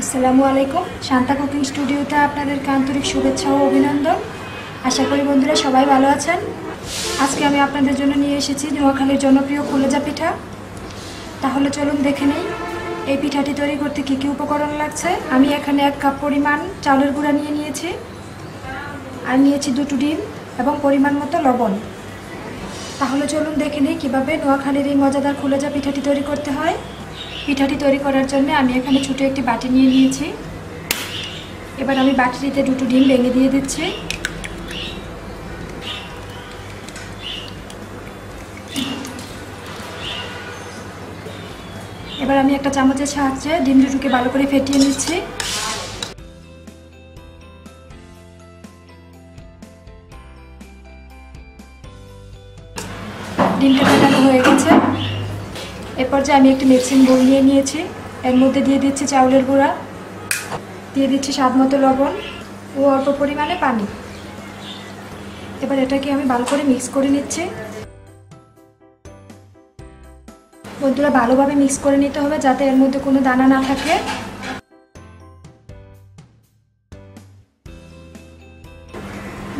আসসালামু আলাইকুম। শান্তা কুকিং স্টুডিওতে আপনাদেরকে আন্তরিক শুভেচ্ছা ও অভিনন্দন। আশা করি বন্ধুরা সবাই ভালো আছেন। আজকে আমি আপনাদের জন্য নিয়ে এসেছি নোয়াখালীর জনপ্রিয় খোলেজা পিঠা। তাহলে চলুন দেখে নিই, এই পিঠাটি তৈরি করতে কী কী উপকরণ লাগছে। আমি এখানে এক কাপ পরিমাণ চাউলের গুঁড়া নিয়ে নিয়েছি, আর নিয়েছি দুটো ডিম এবং পরিমাণ মতো লবণ। তাহলে চলুন দেখে নিই কীভাবে নোয়াখালীর এই মজাদার খোলেজা পিঠাটি তৈরি করতে হয়। পিঠাটি তৈরি করার জন্য আমি এখানে ছোটো একটি বাটি নিয়ে নিয়েছি। এবার আমি বাটিটিতে দুটো ডিম ভেঙে দিয়ে দিচ্ছি। এবার আমি একটা চামচের সাহায্যে ডিম দুটোকে ভালো করে ফেটিয়ে নিচ্ছি। ডিমটা ফেটানো হয়ে গেছে। এরপর যে আমি একটি মিক্সিং বোল নিয়ে নিয়েছি। এর মধ্যে দিয়ে দিচ্ছি চাউলের গুঁড়া। দিয়ে দিচ্ছি স্বাদ মতো লবণ ও অল্প পরিমাণে পানি। এবার এটাকে আমি ভালো করে মিক্স করে নিচ্ছি। বন্ধুরা, ভালোভাবে মিক্স করে নিতে হবে যাতে এর মধ্যে কোনো দানা না থাকে।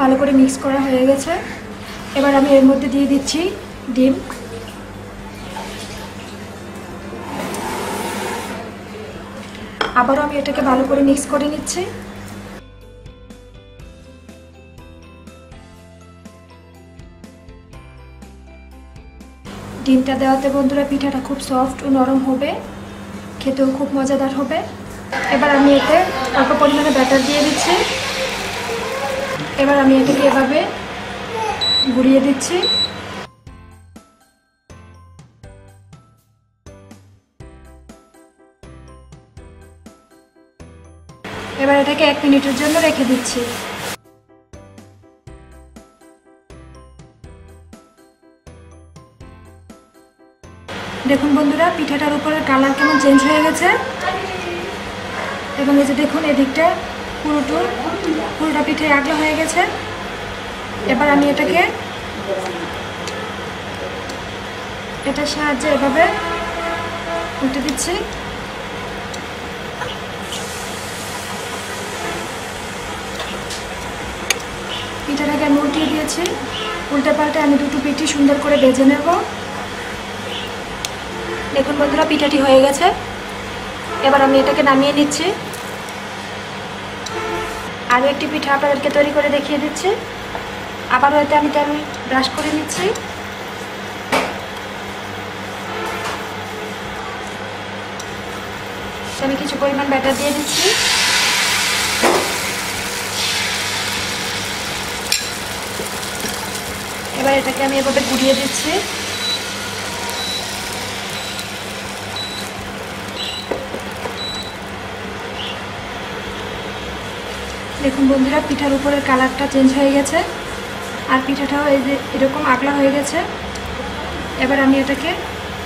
ভালো করে মিক্স করা হয়ে গেছে। এবার আমি এর মধ্যে দিয়ে দিচ্ছি ডিম। আবারও আমি এটাকে ভালো করে মিক্স করে নিচ্ছি। ডিমটা দেওয়াতে বন্ধুরা পিঠাটা খুব সফট ও নরম হবে, খেতেও খুব মজাদার হবে। এবার আমি এতে অল্প পরিমাণে ব্যাটার দিয়ে দিচ্ছি। এবার আমি এটাকে এভাবে ঘুরিয়ে দিচ্ছি। এবার এটাকে এক মিনিটের জন্য রেখে দিচ্ছি। দেখুন বন্ধুরা, পিঠাটার উপরে কালার কেমন চেঞ্জ হয়ে গেছে। এবং এই যে দেখুন, এদিকটা পুরোটো, পুরোটা পিঠে আগলা হয়ে গেছে। এবার আমি এটাকে এটার সাহায্যে এভাবে উল্টে দিচ্ছি পিঠাটাকে আমি উল্টিয়ে দিয়েছি। উল্টে পাল্টে আমি দুটো পিঠি সুন্দর করে বেজে নেব। দেখুন বন্ধুরা, পিঠাটি হয়ে গেছে। এবার আমি এটাকে নামিয়ে নিচ্ছি। আরও একটি পিঠা আপনাদেরকে তৈরি করে দেখিয়ে দিচ্ছি। আবারও এতে আমি তেল ব্রাশ করে নিচ্ছি। আমি কিছু পরিমাণ ব্যাটার দিয়ে দিচ্ছি। এবার এটাকে আমি এভাবে গুড়িয়ে দিচ্ছি। দেখুন বন্ধুরা, পিঠার উপরের কালারটা চেঞ্জ হয়ে গেছে। আর পিঠাটাও এই যে এরকম আগলা হয়ে গেছে। এবার আমি এটাকে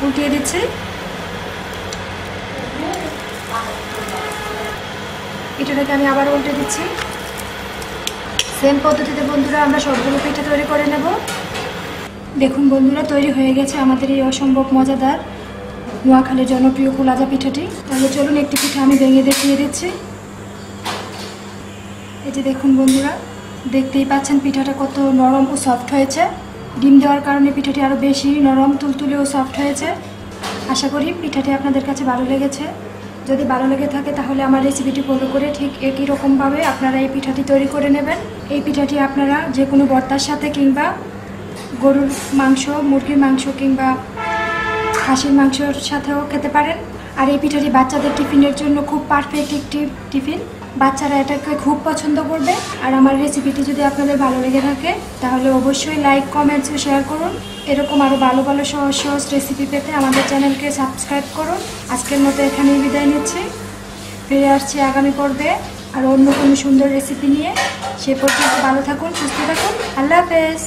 উল্টিয়ে দিচ্ছি। পিঠাটাকে আমি আবার উল্টে দিচ্ছি। সেম পদ্ধতিতে বন্ধুরা, আমরা সবগুলো পিঠা তৈরি করে নেব। দেখুন বন্ধুরা, তৈরি হয়ে গেছে আমাদের এই অসম্ভব মজাদার নোয়াখালীর জনপ্রিয় কুলাজা পিঠাটি। তাহলে চলুন একটি পিঠা আমি ভেঙে দেখিয়ে দিচ্ছি। এই যে দেখুন বন্ধুরা, দেখতেই পাচ্ছেন পিঠাটা কত নরম ও সফট হয়েছে। ডিম দেওয়ার কারণে পিঠাটি আরও বেশি নরম, তুলতুলে ও সফট হয়েছে। আশা করি পিঠাটি আপনাদের কাছে ভালো লেগেছে। যদি ভালো লেগে থাকে তাহলে আমার রেসিপিটি ফলো করে ঠিক একই রকমভাবে আপনারা এই পিঠাটি তৈরি করে নেবেন। এই পিঠাটি আপনারা যে কোনো ভর্তার সাথে কিংবা গরুর মাংস, মুরগির মাংস কিংবা খাসির মাংসর সাথেও খেতে পারেন। আর এই পিঠাটি বাচ্চাদের টিফিনের জন্য খুব পারফেক্ট একটি টিফিন। বাচ্চারা এটাকে খুব পছন্দ করবে। আর আমার রেসিপিটি যদি আপনাদের ভালো লেগে থাকে, তাহলে অবশ্যই লাইক কমেন্টস ও শেয়ার করুন। এরকম আরও ভালো ভালো সহজ সহজ রেসিপি পেতে আমাদের চ্যানেলকে সাবস্ক্রাইব করুন। আজকের মতো এখানেই বিদায় নিচ্ছি। ফিরে আসছি আগামী পর্বে আর অন্য কোনো সুন্দর রেসিপি নিয়ে। সে পর্যন্ত ভালো থাকুন, সুস্থ থাকুন। আল্লাহ হাফেজ।